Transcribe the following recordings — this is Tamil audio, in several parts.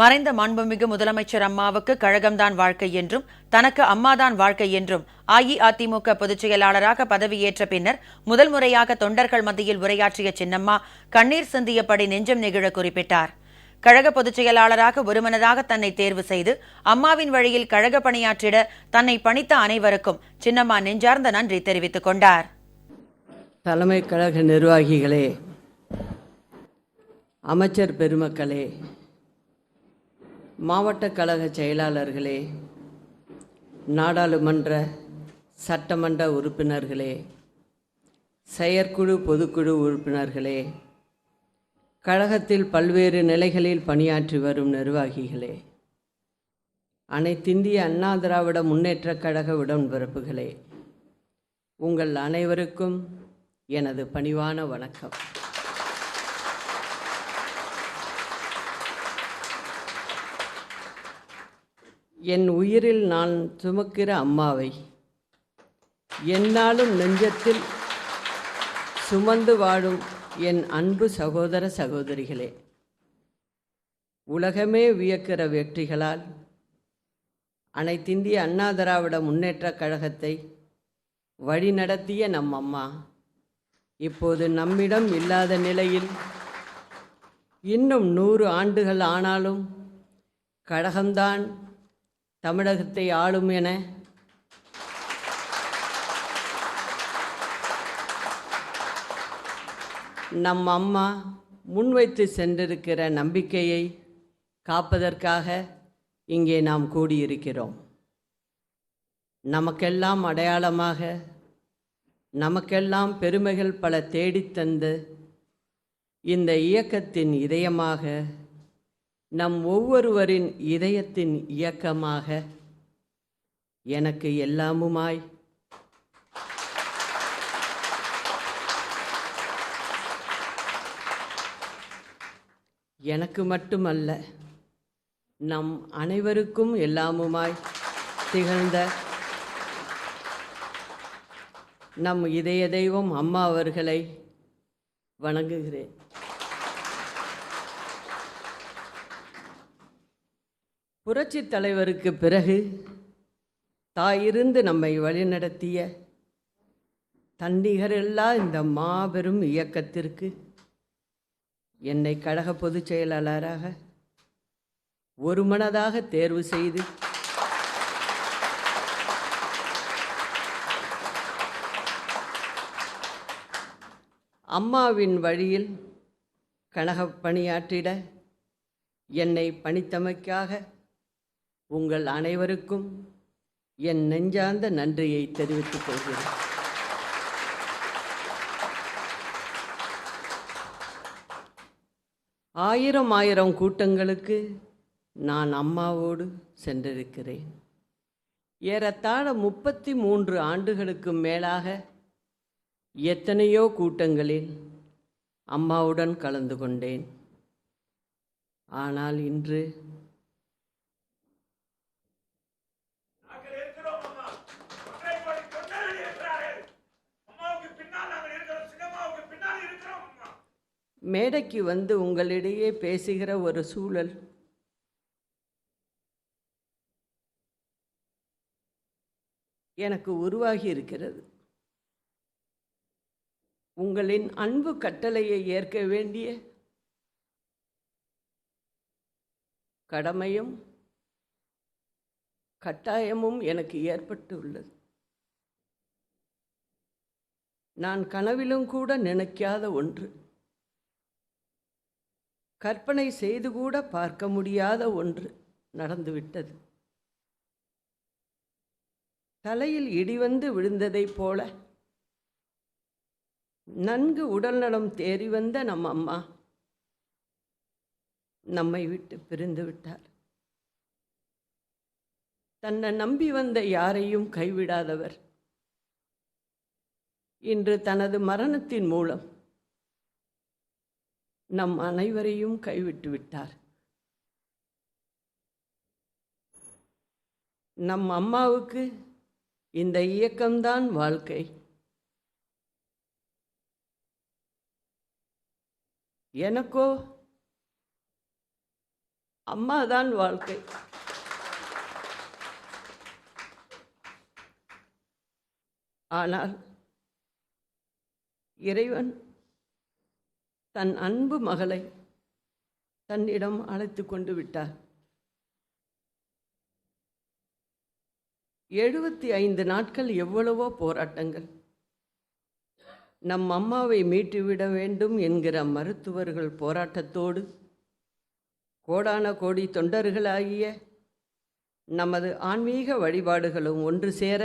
மறைந்த மாண்புமிகு முதலமைச்சர் அம்மாவுக்கு கழகம்தான் வாழ்க்கை என்றும் தனக்கு அம்மாதான் வாழ்க்கை என்றும் அஇஅதிமுக பொதுச் செயலாளராக பதவியேற்ற பின்னர் முதல் முறையாக தொண்டர்கள் மத்தியில் உரையாற்றிய சின்னம்மா கண்ணீர் சிந்தியபடி நெஞ்சம் நெகிழ குறிப்பிட்டார். கழக பொதுச் செயலாளராக ஒருமனதாக தன்னை தேர்வு செய்து அம்மாவின் வழியில் கழக பணியாற்றிட தன்னை பணித்த அனைவருக்கும் சின்னம்மா நெஞ்சார்ந்த நன்றி தெரிவித்துக் கொண்டார். தலைமை கழக நிர்வாகிகளே அமைச்சர் பெருமக்களே மாவட்ட கழக செயலாளர்களே நாடாளுமன்ற சட்டமன்ற உறுப்பினர்களே செயற்குழு பொதுக்குழு உறுப்பினர்களே கழகத்தில் பல்வேறு நிலைகளில் பணியாற்றி வரும் நிர்வாகிகளே அனைத்திந்திய அண்ணா திராவிட முன்னேற்றக் கழக உடன்பிறப்புகளே உங்கள் அனைவருக்கும் எனது பணிவான வணக்கம். என் உயிரில் நான் சுமக்கிற அம்மாவை. என்னாலும் நெஞ்சத்தில் சுமந்து வாழும் என் அன்பு சகோதர சகோதரிகளே உலகமே வியக்கிற வெற்றிகளால் அனைத்திந்திய அண்ணா திராவிட முன்னேற்றக் கழகத்தை வழிநடத்திய நம் அம்மா. இப்போது நம்மிடம் இல்லாத நிலையில் இன்னும் நூறு ஆண்டுகள் ஆனாலும் கழகம்தான் தமிழகத்தை ஆளும் என நம் அம்மா முன்வைத்து சென்றிருக்கிற நம்பிக்கையை காப்பதற்காக இங்கே நாம் கூடியிருக்கிறோம். நமக்கெல்லாம் அடையாளமாக நமக்கெல்லாம் பெருமைகள் பல தேடித் தந்து இந்த இயக்கத்தின் இதயமாக நம் ஒவ்வொருவரின் இதயத்தின் இயக்கமாக எனக்கு எல்லாமுமாய். எனக்கு மட்டுமல்ல நம் அனைவருக்கும் எல்லாமுமாய் திகழ்ந்த நம் இதய தெய்வம் அம்மா அவர்களை வணங்குகிறேன். புரட்சித் தலைவருக்கு பிறகு தாயிருந்து நம்மை வழிநடத்திய தன்னிகரில்லா இந்த மாபெரும் இயக்கத்திற்கு என்னை கழக பொதுச் செயலாளராக ஒருமனதாக தேர்வு செய்து அம்மாவின் வழியில் கழக பணியாற்றிட என்னை பணித்தமைக்காக உங்கள் அனைவருக்கும் என் நெஞ்சார்ந்த நன்றியை தெரிவித்துக் கொள்கிறேன். ஆயிரம் ஆயிரம் கூட்டங்களுக்கு நான் அம்மாவோடு சென்றிருக்கிறேன். ஏறத்தாழ முப்பத்தி மூன்று ஆண்டுகளுக்கு மேலாக எத்தனையோ கூட்டங்களில் அம்மாவுடன் கலந்து கொண்டேன். ஆனால் இன்று நாங்கள் இருக்கிறோம் அம்மா ஒற்றை கோடி தொண்டர்கள் இருக்கிறார்கள் அம்மாவுக்கு பின்னால் நாங்கள் இருக்கிறோம் சின்னம்மாவுக்கு பின்னால் இருக்கிறோம் அம்மா மேடைக்கு வந்து உங்களிடையே பேசுகிற ஒரு சூழல். எனக்கு உருவாகி இருக்கிறது. உங்களின் அன்பு கட்டளையை ஏற்க வேண்டிய கடமையும் கட்டாயமும் எனக்கு ஏற்பட்டு உள்ளது நான் கனவிலும் கூட நினைக்காத ஒன்று. கற்பனை செய்து கூட பார்க்க முடியாத ஒன்று நடந்துவிட்டது. தலையில் இடி வந்து விழுந்ததைப் போல நன்கு உடல்நலம் தேறி வந்த நம் அம்மா நம்மை விட்டு பிரிந்து விட்டார். தன்னை நம்பி வந்த யாரையும் கைவிடாதவர். இன்று தனது மரணத்தின் மூலம் நம் அனைவரையும் கைவிட்டு விட்டார். நம் அம்மாவுக்கு இந்த இயக்கம்தான் வாழ்க்கை. எனக்கோ அம்மாதான் வாழ்க்கை. ஆனால் இறைவன் தன் அன்பு மகளை தன்னிடம் அழைத்து கொண்டு விட்டார். எழுபத்தி ஐந்து நாட்கள் எவ்வளவோ போராட்டங்கள். நம் அம்மாவை மீட்டுவிட வேண்டும் என்கிற மருத்துவர்கள் போராட்டத்தோடு கோடான கோடி தொண்டர்களாகிய நமது ஆன்மீக வழிபாடுகளும் ஒன்று சேர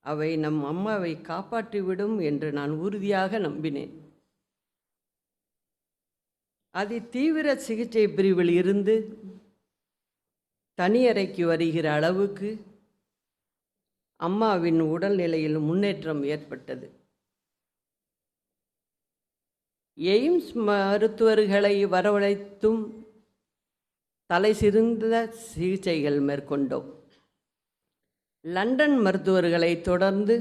அவை நம் அம்மாவை காப்பாற்றிவிடும் என்று நான் உறுதியாக நம்பினேன். அதி தீவிர சிகிச்சை பிரிவில் இருந்து தனியறைக்கு வருகிற அளவுக்கு அம்மாவின் உடல்நிலையில் முன்னேற்றம் ஏற்பட்டது. எய்ம்ஸ் மருத்துவர்களை வரவழைத்தும் தலை சிறந்த சிகிச்சைகள் மேற்கொண்டோம். லண்டன் மருத்துவர்களை தொடர்ந்து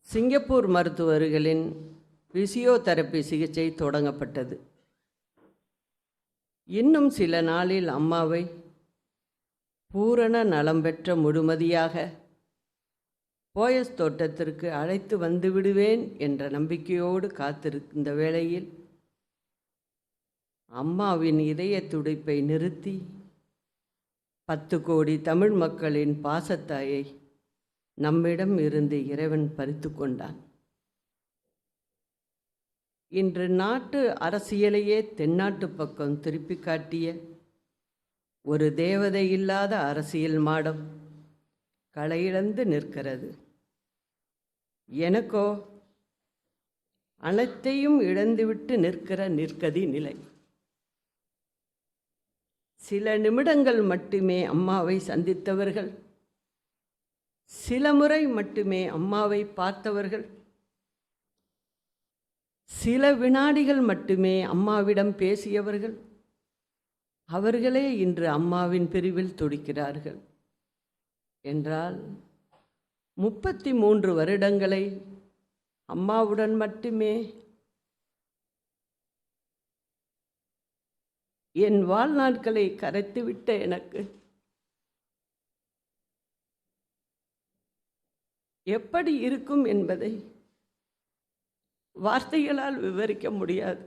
சிங்கப்பூர் மருத்துவர்களின் பிசியோதெரப்பி சிகிச்சை தொடங்கப்பட்டது. இன்னும் சில நாளில் அம்மாவை பூரண நலம் பெற்ற முழுமதியாக போயஸ் தோட்டத்திற்கு அழைத்து வந்து விடுவேன் என்ற நம்பிக்கையோடு காத்திருந்த வேளையில் அம்மாவின் இதய துடிப்பை நிறுத்தி பத்து கோடி தமிழ் மக்களின் பாசத்தாயை நம்மிடம் இருந்து இறைவன் பறித்து கொண்டான். இன்று நாட்டு அரசியலையே தென்னாட்டு பக்கம் திருப்பி காட்டிய ஒரு தேவதை இல்லாத அரசியல் மாடம் களையிழந்து நிற்கிறது. எனக்கோ அனைத்தையும் இழந்துவிட்டு நிற்கிற நிற்கதி நிலை. சில நிமிடங்கள் மட்டுமே அம்மாவை சந்தித்தவர்கள் சில முறை மட்டுமே அம்மாவை பார்த்தவர்கள் சில வினாடிகள் மட்டுமே அம்மாவிடம் பேசியவர்கள். அவர்களே இன்று அம்மாவின் பிரிவில் துடிக்கிறார்கள். என்றால் முப்பத்தி மூன்று வருடங்களை அம்மாவுடன் மட்டுமே. என் வாழ்நாட்களை கரைத்துவிட்ட எனக்கு எப்படி இருக்கும் என்பதை வார்த்தைகளால் விவரிக்க முடியாது.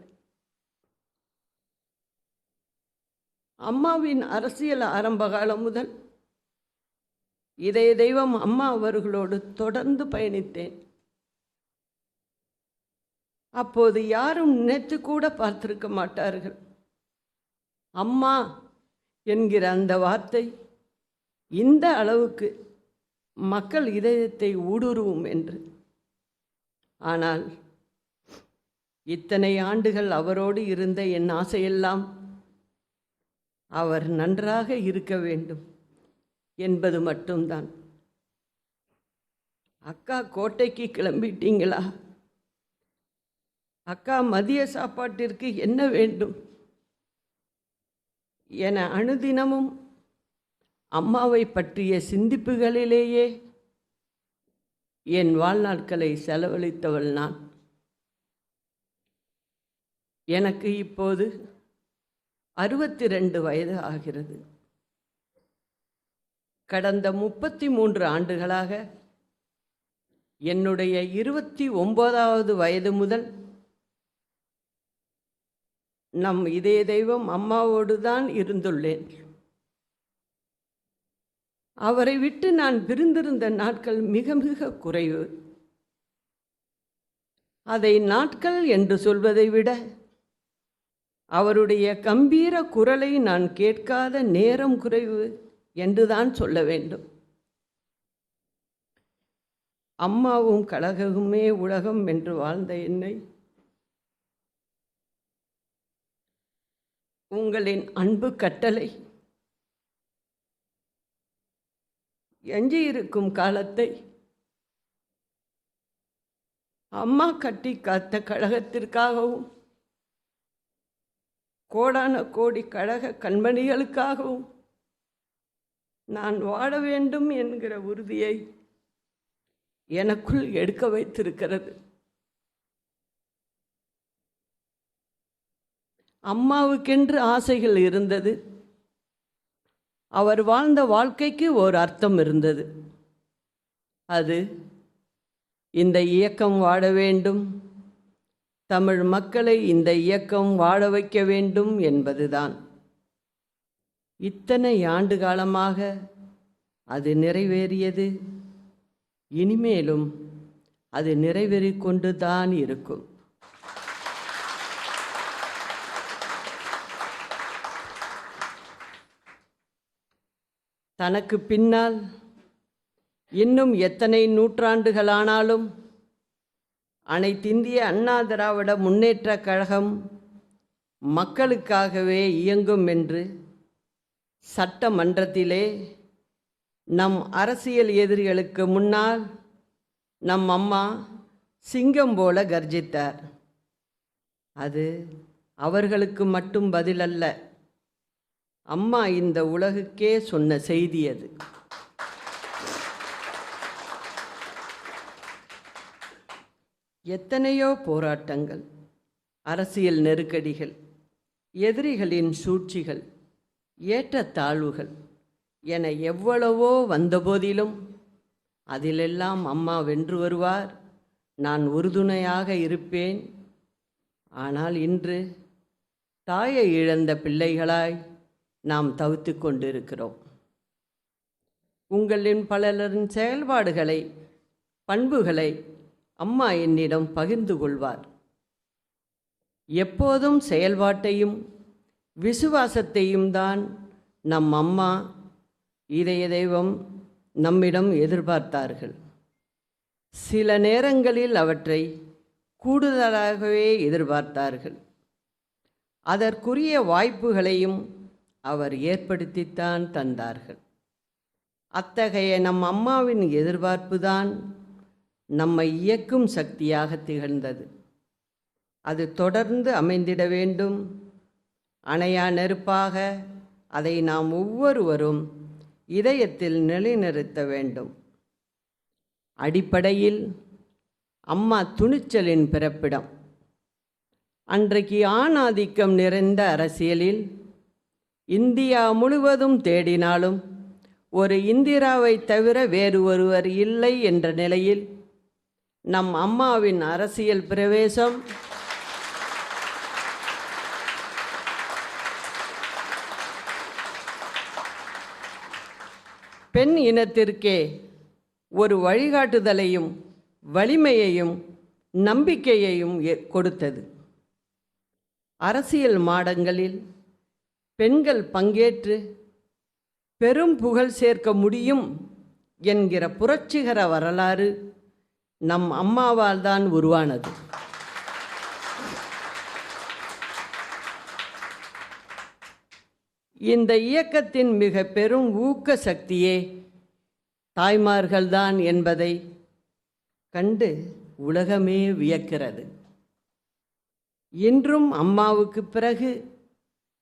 அம்மாவின் அரசியல் ஆரம்ப காலம் முதல் இதய தெய்வம் அம்மா அவர்களோடு தொடர்ந்து பயணித்தேன். அப்போது யாரும் நினைத்து கூட பார்த்திருக்க மாட்டார்கள். அம்மா என்கிற அந்த வார்த்தை இந்த அளவுக்கு மக்கள் இதயத்தை ஊடுருவும் என்று. ஆனால் இத்தனை ஆண்டுகள் அவரோடு இருந்த என் ஆசையெல்லாம் அவர் நன்றாக இருக்க வேண்டும் என்பது மட்டும்தான். அக்கா கோட்டைக்கு கிளம்பிட்டீங்களா? அக்கா மதிய சாப்பாட்டிற்கு என்ன வேண்டும்? என அனுதினமும் அம்மாவை பற்றிய சிந்திப்புகளிலேயே என் வாழ்நாட்களை செலவழித்தவள் நான். எனக்கு இப்போது அறுபத்தி ரெண்டு வயது ஆகிறது. கடந்த முப்பத்தி மூன்று ஆண்டுகளாக என்னுடைய இருபத்தி ஒன்பதாவது வயது முதல் நம் இதய தெய்வம் அம்மாவோடு தான் இருந்துள்ளேன். அவரை விட்டு நான் பிரிந்திருந்த நாட்கள் மிக மிக குறைவு. அதை நாட்கள் என்று சொல்வதை விட அவருடைய கம்பீர குரலை நான் கேட்காத நேரம் குறைவு என்றுதான் சொல்ல வேண்டும். அம்மாவும் கழகமுமே உலகம் என்று வாழ்ந்த என்னை. உங்களின் அன்பு கட்டளை. எஞ்சியிருக்கும் காலத்தை அம்மா கட்டி காத்த கழகத்திற்காகவும் கோடான கோடி கழக கண்மணிகளுக்காகவும் நான் வாட வேண்டும் என்கிற உறுதியை எனக்குள் எடுக்க வைத்திருக்கிறது. அம்மாவுக்கென்று ஆசைகள் இருந்தது. அவர் வாழ்ந்த வாழ்க்கைக்கு ஒரு அர்த்தம் இருந்தது. அது இந்த இயக்கம் வாட வேண்டும். தமிழ் மக்களை இந்த இயக்கம் வாழ வைக்க வேண்டும் என்பதுதான். இத்தனை ஆண்டு காலமாக அது நிறைவேறியது. இனிமேலும் அது நிறைவேறிக் கொண்டு தான் இருக்கும். தனக்கு பின்னால் இன்னும் எத்தனை நூற்றாண்டுகளானாலும் அனைத்திந்திய அண்ணா திராவிட முன்னேற்றக் கழகம் மக்களுக்காகவே இயங்கும் என்று சட்டமன்றத்திலே நம் அரசியல் எதிரிகளுக்கு முன்னால் நம் அம்மா சிங்கம் போல கர்ஜித்தார். அது அவர்களுக்கு மட்டும் பதிலல்ல. அம்மா இந்த உலகுக்கே சொன்ன செய்தி அது. எத்தனையோ போராட்டங்கள் அரசியல் நெருக்கடிகள் எதிரிகளின் சூழ்ச்சிகள் ஏற்றத்தாழ்வுகள் என எவ்வளவோ வந்தபோதிலும் அதிலெல்லாம் அம்மா வென்று வருவார் நான் உறுதுணையாக இருப்பேன். ஆனால் இன்று தாயை இழந்த பிள்ளைகளாய் நாம் தவித்து கொண்டிருக்கிறோம். உங்களின் பலரின் செயல்பாடுகளை பண்புகளை அம்மா என்னிடம் பகிர்ந்து கொள்வார். எப்போதும் செயல்பாட்டையும் விசுவாசத்தையும் தான் நம் அம்மா இதய தெய்வம் நம்மிடம் எதிர்பார்த்தார்கள். சில நேரங்களில் அவற்றை கூடுதலாகவே எதிர்பார்த்தார்கள். அதற்குரிய வாய்ப்புகளையும் அவர் ஏற்படுத்தித்தான் தந்தார்கள். அத்தகைய நம் அம்மாவின் எதிர்பார்ப்புதான் நம்மை இயக்கும் சக்தியாக திகழ்ந்தது. அது தொடர்ந்து அமைந்திட வேண்டும். அணையா நெருப்பாக அதை நாம் ஒவ்வொருவரும் இதயத்தில் நிலைநிறுத்த வேண்டும். அடிப்படையில் அம்மா துணிச்சலின் பிறப்பிடம். அன்றைக்கு ஆணாதிக்கம் நிறைந்த அரசியலில் இந்தியா முழுவதும் தேடினாலும் ஒரு இந்திராவை தவிர வேறு ஒருவர் இல்லை என்ற நிலையில் நம் அம்மாவின் அரசியல் பிரவேசம். பெண் இனத்திற்கே ஒரு வழிகாட்டுதலையும் வலிமையையும் நம்பிக்கையையும் எ- கொடுத்தது. அரசியல் மாடங்களில் பெண்கள் பங்கேற்று பெரும் புகழ் சேர்க்க முடியும் என்கிற புரட்சிகர வரலாறு நம் அம்மாவால் தான் உருவானது. இந்த இயக்கத்தின் மிக பெரும் ஊக்க சக்தியே தாய்மார்கள்தான் என்பதை கண்டு உலகமே வியக்கிறது. இன்றும் அம்மாவுக்கு பிறகு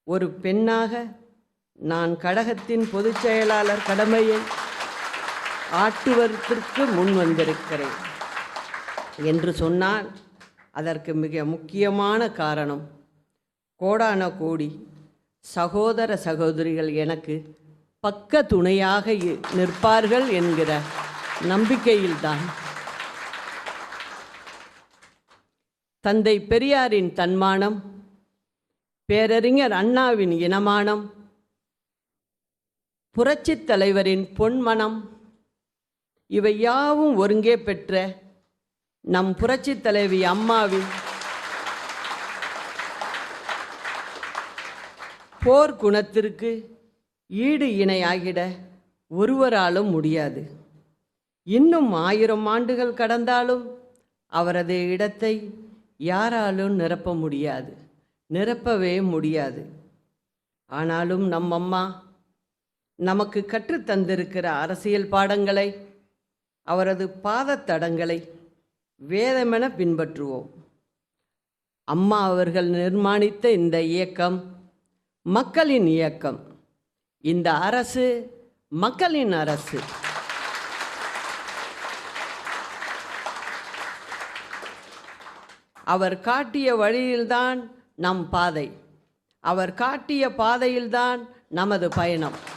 ஒரு பெண்ணாக நான் கழகத்தின் பொதுச் செயலாளர் கடமையை ஆட்டுவதற்கு முன் வந்திருக்கிறேன். என்று சொன்னால் அதற்கு மிக முக்கியமான காரணம் கோடான கோடி சகோதர சகோதரிகள் எனக்கு பக்க துணையாக நிற்பார்கள் என்கிற நம்பிக்கையில்தான். தந்தை பெரியாரின் தன்மானம் பேரறிஞர் அண்ணாவின் இனமானம் புரட்சித் தலைவரின் பொன்மனம் இவை யாவும் ஒருங்கே பெற்ற நம் புரட்சித் தலைவி அம்மாவின் போர் குணத்திற்கு ஈடு இணையாகிட ஒருவராலும் முடியாது. இன்னும் ஆயிரம் ஆண்டுகள் கடந்தாலும் அவரது இடத்தை யாராலும் நிரப்ப முடியாது. நிரப்பவே முடியாது. ஆனாலும் நம் அம்மா நமக்கு கற்றுத் தந்திருக்கிற அரசியல் பாடங்களை அவரது பாதத்தடங்களை வேதமென பின்பற்றுவோம். அம்மா அவர்கள் நிர்மாணித்த இந்த இயக்கம் மக்களின் இயக்கம். இந்த அரசு மக்களின் அரசு. அவர் காட்டிய வழியில்தான் நம் பாதை. அவர் காட்டிய பாதையில்தான் நமது பயணம்.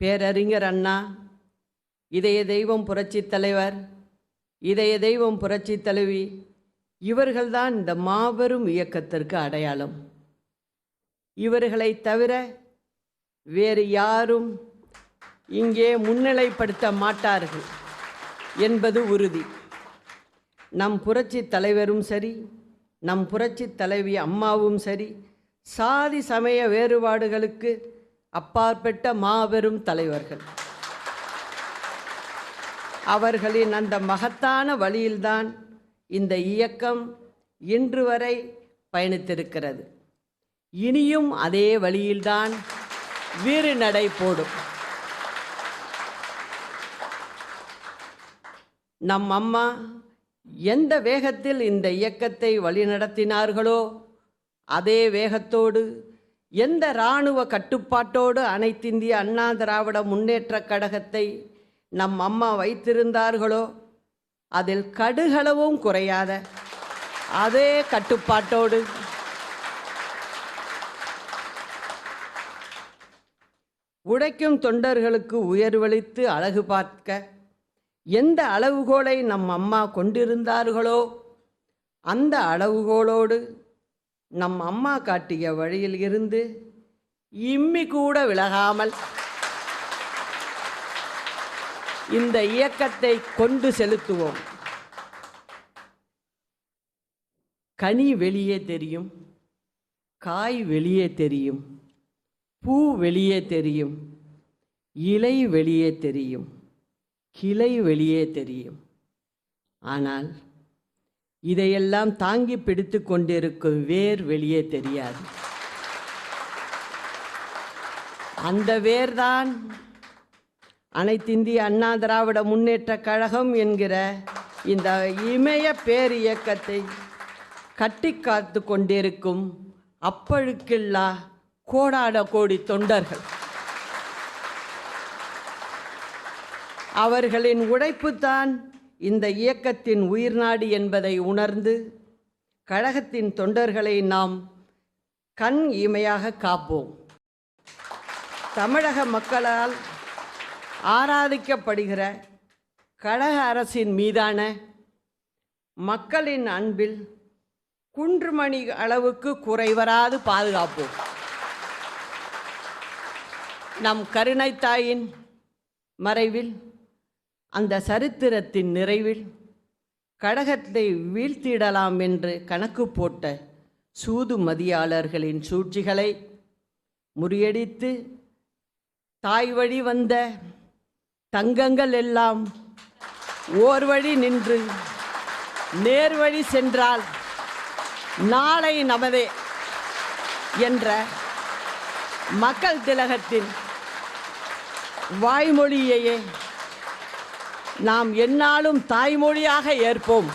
பேரறிஞர் அண்ணா இதய தெய்வம் புரட்சித் தலைவர் இதய தெய்வம் புரட்சித் தலைவி இவர்கள்தான் இந்த மாபெரும் இயக்கத்திற்கு அடையாளம். இவர்களை தவிர வேறு யாரும் இங்கே முன்னிலைப்படுத்த மாட்டார்கள் என்பது உறுதி. நம் புரட்சி தலைவரும் சரி நம் புரட்சி தலைவி அம்மாவும் சரி சாதி சமய வேறுபாடுகளுக்கு அப்பாற்பட்ட மாபெரும் தலைவர்கள். அவர்களின் அந்த மகத்தான வழியில்தான் இந்த இயக்கம் இன்று வரை பயணித்திருக்கிறது. இனியும் அதே வழியில்தான் வீறு நடை போடும். நம் அம்மா எந்த வேகத்தில் இந்த இயக்கத்தை வழிநடத்தினார்களோ அதே வேகத்தோடு எந்த இராணுவ கட்டுப்பாட்டோடு அனைத்திந்திய அண்ணா திராவிட முன்னேற்றக் கழகத்தை நம் அம்மா வைத்திருந்தார்களோ அதில் கடுகளவும் குறையாத அதே கட்டுப்பாட்டோடு உழைக்கும் தொண்டர்களுக்கு உயர்வளித்து அழகு பார்க்க எந்த அளவுகோலை நம் அம்மா கொண்டிருந்தார்களோ அந்த அளவுகோலோடு நம் அம்மா காட்டிய வழியில் இருந்து இம்மி கூட விலகாமல் இந்த இயக்கத்தை கொண்டு செலுத்துவோம். கனி வெளியே தெரியும் காய் வெளியே தெரியும் பூ வெளியே தெரியும் இலை வெளியே தெரியும் கிளை வெளியே தெரியும். ஆனால் இதையெல்லாம் தாங்கி பிடித்து கொண்டிருக்கும் வேர் வெளியே தெரியாது. அந்த வேர்தான் அனைத்திந்திய அண்ணா திராவிட முன்னேற்ற கழகம் என்கிற இந்த இமய பேர் இயக்கத்தை கட்டி காத்து கொண்டிருக்கும் அப்பழுக்கில்லா கோடான கோடி தொண்டர்கள். அவர்களின் உழைப்புத்தான் இந்த இயக்கத்தின் உயிர்நாடி என்பதை உணர்ந்து கழகத்தின் தொண்டர்களை நாம் கண் இமையாக காப்போம். தமிழக மக்களால் ஆராதிக்கப்படுகிற கழக அரசின் மீதான மக்களின் அன்பில் குன்றுமணி அளவுக்கு குறைவராது பாதுகாப்போம். நம் கருணைத்தாயின் மறைவில் அந்த சரித்திரத்தின் நிறைவில் கடகத்தை வீழ்த்திடலாம் என்று கணக்கு போட்ட சூது மதியாளர்களின் சூழ்ச்சிகளை முறியடித்து தாய் வழி வந்த தங்கங்கள் எல்லாம் ஓர் வழி நின்று நேர்வழி சென்றால் நாளை நமதே என்ற மக்கள் திலகத்தின் வாய்மொழியையே நாம் என்னாலும் தாய்மொழியாக ஏற்போம்.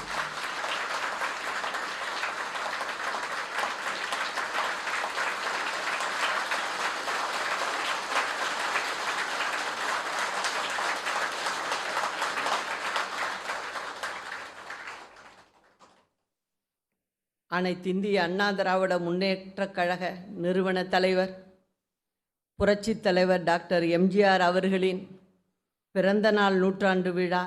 அனைத்திந்திய அண்ணா திராவிட முன்னேற்றக் கழக நிறுவன தலைவர் புரட்சித் தலைவர் டாக்டர் எம்ஜிஆர் அவர்களின் பிறந்தநாள் நூற்றாண்டு விழா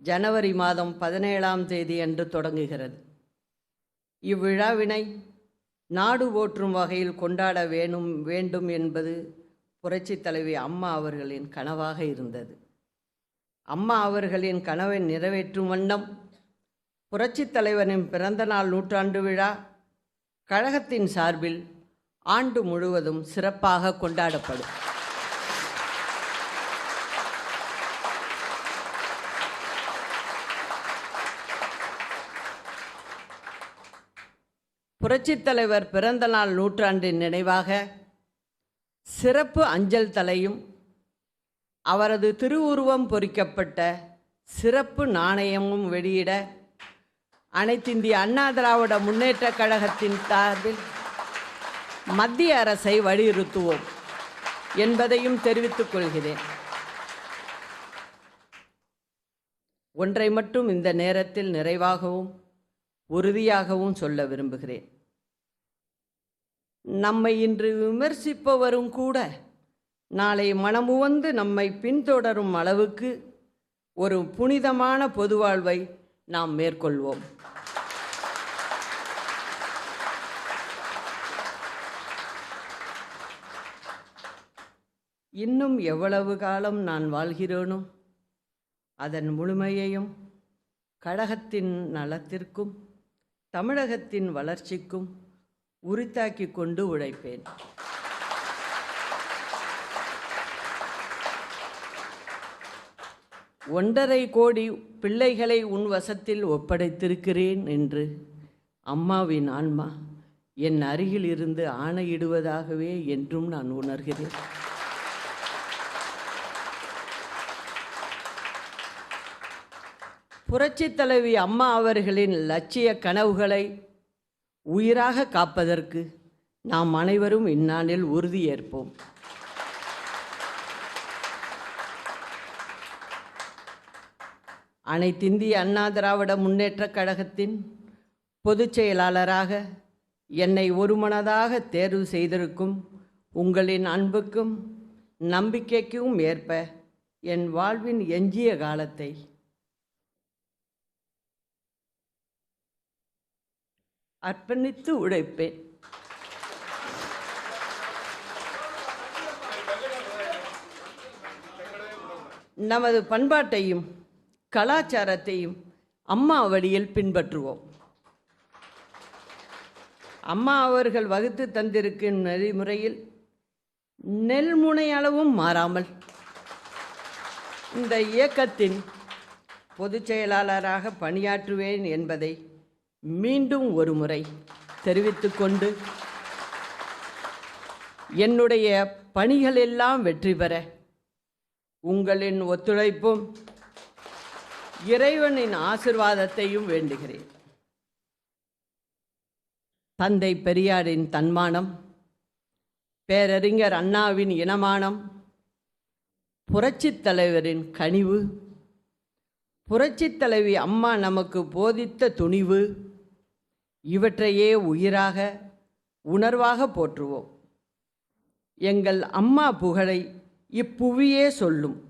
ஜனவரி மாதம் பதினேழாம் தேதி அன்று தொடங்குகிறது. இவ்விழாவினை நாடு போற்றும் வகையில் கொண்டாட வேணும் வேண்டும் என்பது புரட்சித் தலைவி அம்மா அவர்களின் கனவாக இருந்தது. அம்மா அவர்களின் கனவை நிறைவேற்றும் வண்ணம் புரட்சித் தலைவரின் பிறந்தநாள் நூற்றாண்டு விழா கழகத்தின் சார்பில் ஆண்டு முழுவதும் சிறப்பாக கொண்டாடப்படும். புரட்சித் தலைவர் பிறந்தநாள் நூற்றாண்டின் நினைவாக சிறப்பு அஞ்சல் தலையும் அவரது திருவுருவம் பொறிக்கப்பட்ட சிறப்பு நாணயமும் வெளியிட அனைத்திந்திய அண்ணா திராவிட முன்னேற்றக் கழகத்தின் சார்பில் மத்திய அரசை வலியுறுத்துவோம் என்பதையும் தெரிவித்துக் கொள்கிறேன். ஒன்றை மட்டும் இந்த நேரத்தில் நிறைவாகவும் உறுதியாகவும் சொல்ல விரும்புகிறேன். நம்மை இன்று விமர்சிப்பவரும் கூட நாளை மனமுவந்து நம்மை பின்தொடரும் அளவுக்கு ஒரு புனிதமான பொதுவாழ்வை நாம் மேற்கொள்வோம். இன்னும் எவ்வளவு காலம் நான் வாழ்கிறேனோ அதன் முழுமையையும் கழகத்தின் நலத்திற்கும் தமிழகத்தின் வளர்ச்சிக்கும் உரித்தாக்கி கொண்டு உழைப்பேன். ஒன்றரை கோடி பிள்ளைகளை உன் வசத்தில் ஒப்படைத்திருக்கிறேன் என்று அம்மாவின் ஆன்மா என் அருகில் இருந்து ஆணையிடுவதாகவே என்றும் நான் உணர்கிறேன். புரட்சித் தலைவி அம்மா அவர்களின் லட்சிய கனவுகளை உயிராக காப்பதற்கு நாம் அனைவரும் இந்நாளில் உறுதியேற்போம் அனைத்திந்திய அண்ணா திராவிட முன்னேற்றக் கழகத்தின் பொதுச் செயலாளராக என்னை ஒருமனதாக தேர்வு செய்திருக்கும் உங்களின் அன்புக்கும் நம்பிக்கைக்கும் ஏற்ப என் வாழ்வின் எஞ்சிய காலத்தை அர்ப்பணித்து உழைப்பேன். நமது பண்பாட்டையும் கலாச்சாரத்தையும் அம்மா வழியில் பின்பற்றுவோம். அம்மா அவர்கள் வகுத்து தந்திருக்கும் நெறிமுறையில் நெல்முனை அளவும் மாறாமல் இந்த இயக்கத்தின் பொதுச் செயலாளராக பணியாற்றுவேன் என்பதை மீண்டும் ஒரு முறை தெரிவித்துக்கொண்டு என்னுடைய பணிகள் எல்லாம் வெற்றி பெற உங்களின் ஒத்துழைப்பும் இறைவனின் ஆசிர்வாதத்தையும் வேண்டுகிறேன். தந்தை பெரியாரின் தன்மானம் பேரறிஞர் அண்ணாவின் இனமானம் புரட்சித் தலைவரின் கனிவு புரட்சித் தலைவி அம்மா நமக்கு போதித்த துணிவு இவற்றையே உயிராக உணர்வாக போற்றுவோம். எங்கள் அம்மா புகழை இப்புவியே சொல்லும்.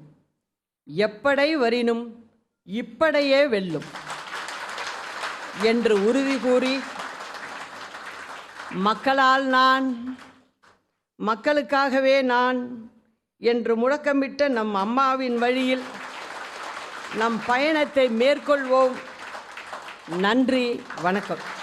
எப்படை வரினும் இப்படையே வெல்லும். என்று உறுதி கூறி மக்களால் நான் மக்களுக்காகவே நான் என்று முழக்கமிட்ட நம் அம்மாவின் வழியில் நம் பயணத்தை மேற்கொள்வோம். நன்றி வணக்கம்.